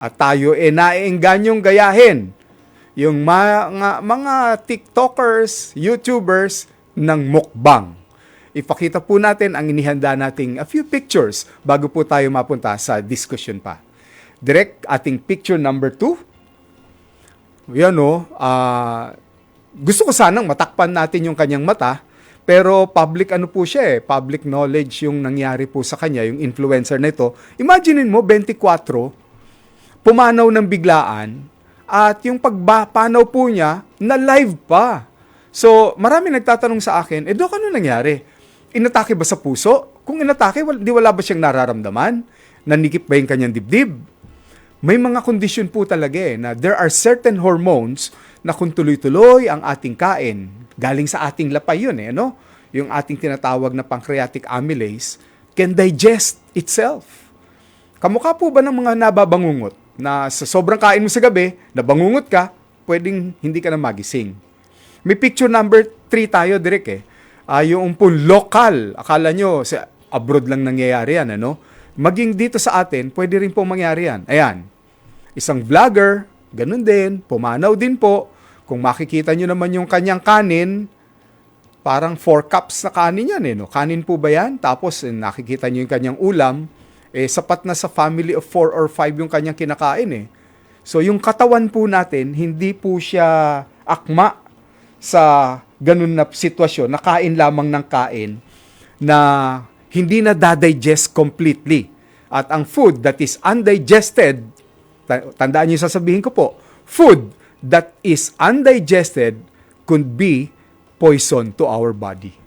At tayo e naiengganyong gayahin yung mga, mga TikTokers, YouTubers ng mukbang. Ipakita po natin ang inihanda nating a few pictures bago po tayo mapunta sa discussion pa. Direct ating picture number two. Yan o, ah, gusto ko sanang matakpan natin yung kanyang mata, pero public ano po siya eh, public knowledge yung nangyari po sa kanya, yung influencer na ito. Imaginein mo, 24, pumanaw ng biglaan, at yung pagpanaw po niya, na live pa. So, marami nagtatanong sa akin, eh, Dok, ano nangyari? Inatake ba sa puso? Kung inatake, di wala ba siyang nararamdaman? Nanikip ba yung kanyang dibdib? May mga kondisyon po talaga eh, na there are certain hormones na kung tuloy-tuloy ang ating kain, galing sa ating lapay yun eh, ano? Yung ating tinatawag na pancreatic amylase can digest itself. Kamukha po ba ng mga nababangungot na sa sobrang kain mo sa gabi, nabangungot ka, pwedeng hindi ka na magising. May picture number 3 tayo, Direk eh. Ah, yung po local, akala nyo sa abroad lang nangyayari yan, ano? Maging dito sa atin, pwede rin po mangyari yan. Ayan, isang vlogger, ganun din, pumanaw din po. Kung makikita nyo naman yung kanyang kanin, parang 4 cups na kanin yan eh. No? Kanin po ba yan? Tapos eh, nakikita nyo yung kanyang ulam, eh sapat na sa family of 4 or 5 yung kanyang kinakain eh. So yung katawan po natin, hindi po siya akma sa ganun na sitwasyon, na kain lamang ng kain na hindi na dadigest completely. At ang food that is undigested, ta- tandaan niyo sasabihin ko po, food that is undigested could be poison to our body.